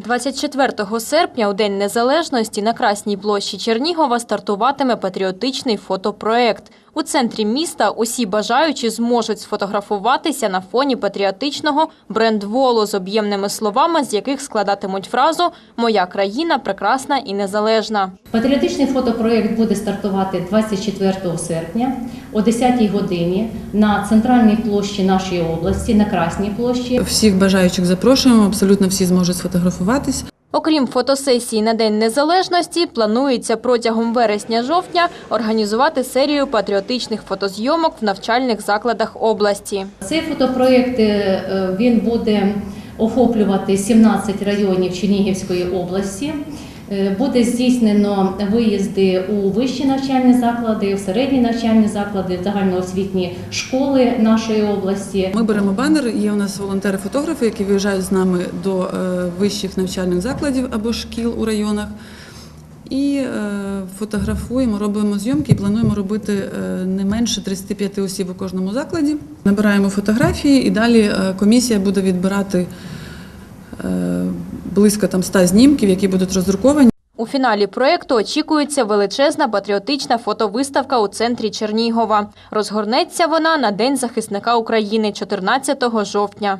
24 серпня, у День Незалежності, на Красній площі Чернігова стартуватиме патріотичний фотопроект. У центрі міста усі бажаючі зможуть сфотографуватися на фоні патріотичного брендволу з об'ємними словами, з яких складатимуть фразу «Моя країна прекрасна і незалежна». Патріотичний фотопроєкт буде стартувати 24 серпня о 10 годині на центральній площі нашої області, на Красній площі. Всіх бажаючих запрошуємо, абсолютно всі зможуть сфотографуватись. Окрім фотосесії на День Незалежності, планується протягом вересня-жовтня організувати серію патріотичних фотозйомок в навчальних закладах області. Цей фотопроєкт е, він буде охоплювати 17 районів Чернігівської області. Е, Буде здійснено виїзди у вищі навчальні заклади, в середні навчальні заклади, в загальноосвітні школи нашої області. Ми беремо банер. Є у нас волонтери-фотографи, які виїжджають з нами до е, вищих навчальних закладів або шкіл у районах. І е, фотографуємо, робимо зйомки і плануємо робити е, не менше 35 осіб у кожному закладі. Набираємо фотографії і далі е, комісія буде відбирати е, близько там 100 знімків, які будуть роздруковані. У фіналі проєкту очікується величезна патріотична фотовиставка у центрі Чернігова. Розгорнеться вона на День захисника України 14 жовтня.